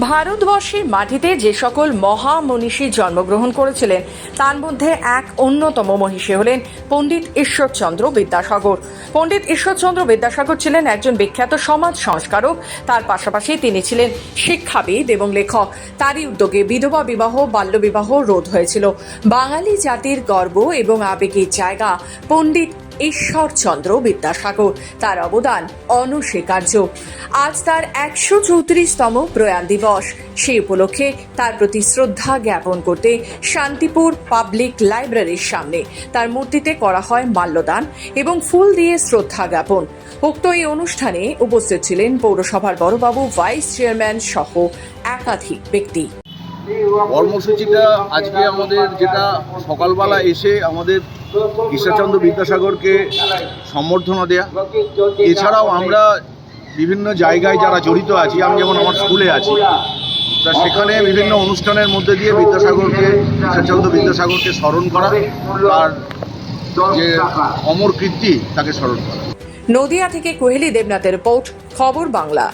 ভারতবর্ষের মাটিতে যে সকল মহামনীষী জন্মগ্রহণ করেছিলেন, তার মধ্যে এক অন্যতম মনীষী হলেন পণ্ডিত ঈশ্বরচন্দ্র বিদ্যাসাগর। পণ্ডিত ঈশ্বরচন্দ্র বিদ্যাসাগর ছিলেন একজন বিখ্যাত সমাজ সংস্কারক। তার পাশাপাশি তিনি ছিলেন শিক্ষাবিদ এবং লেখক। তারই উদ্যোগে বিধবা বিবাহ বাল্যবিবাহ রোধ হয়েছিল। বাঙালি জাতির গর্ব এবং আবেগের জায়গা পণ্ডিত ঈশ্বরচন্দ্র বিদ্যাসাগর। তার অবদান অনস্বীকার্য। আজ তার একশো চৌত্রিশতম প্রয়াণ দিবস। সে উপলক্ষে তার প্রতি শ্রদ্ধা জ্ঞাপন করতে শান্তিপুর পাবলিক লাইব্রেরির সামনে তার মূর্তিতে করা হয় মাল্যদান এবং ফুল দিয়ে শ্রদ্ধা জ্ঞাপন। উক্ত এই অনুষ্ঠানে উপস্থিত ছিলেন পৌরসভার বড়বাবু, ভাইস চেয়ারম্যান সহ একাধিক ব্যক্তি। কর্মসূচিটা আজকে আমাদের যেটা সকালবেলা এসে আমাদের ঈশ্বরচন্দ্র বিদ্যাসাগরকে সম্বর্ধনা দেয়া। এছাড়াও আমরা বিভিন্ন জায়গায় যারা জড়িত আছি, আমি যেমন আমার স্কুলে আছি, তা সেখানে বিভিন্ন অনুষ্ঠানের মধ্যে দিয়ে বিদ্যাসাগরকে ঈশ্বরচন্দ্র বিদ্যাসাগরকে স্মরণ করা আর যে অমর কীর্তি, তাকে স্মরণ করা। নদিয়া থেকে কোহেলি দেবনাথের রিপোর্ট, খবর বাংলা।